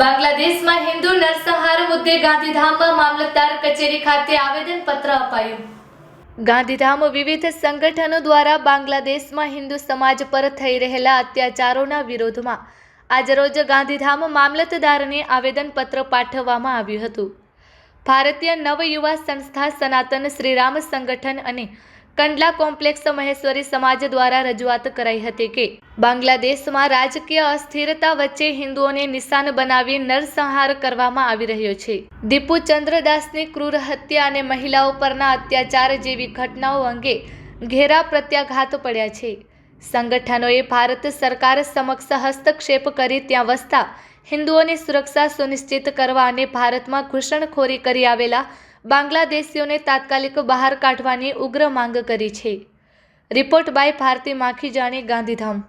બાંગ્લાદેશમાં હિન્દુ નરસંહાર મુદ્દે ગાંધીધામમાં મામલતદાર કચેરી ખાતે આવેદનપત્ર અપાયું. ગાંધીધામ વિવિધ સંગઠનો દ્વારા બાંગ્લાદેશમાં હિન્દુ સમાજ પર થઈ રહેલા અત્યાચારોના વિરોધમાં આજરોજ ગાંધીધામ મામલતદારને આવેદનપત્ર પાઠવવામાં આવ્યું હતું. ભારતીય નવયુવા સંસ્થા સનાતન શ્રીરામ સંગઠન અને કંડલા કોમ્પ્લેક્સ મહેશ્વરી સમાજ દ્વારા રજૂઆત કરાઈ હતી કે બાંગ્લાદેશમાં રાજકીય અસ્થિરતા વચ્ચે હિન્દુઓને નિશાન બનાવી નરસંહાર કરવામાં આવી રહ્યો છે. દીપુ ચંદ્રદાસની ક્રૂર હત્યા અને મહિલાઓ પરના અત્યાચાર જેવી ઘટનાઓ અંગે ઘેરા પ્રત્યાઘાત પડ્યા છે. સંગઠનોએ ભારત સરકાર સમક્ષ હસ્તક્ષેપ કરી ત્યાં વસતા હિન્દુઓની સુરક્ષા સુનિશ્ચિત કરવા અને ભારતમાં ઘૂસણખોરી કરી આવેલા બાંગ્લાદેશીઓને તાત્કાલિક બહાર કાઢવાની ઉગ્ર માંગ કરી છે. Report by Bharti Makhijani Gandhidham.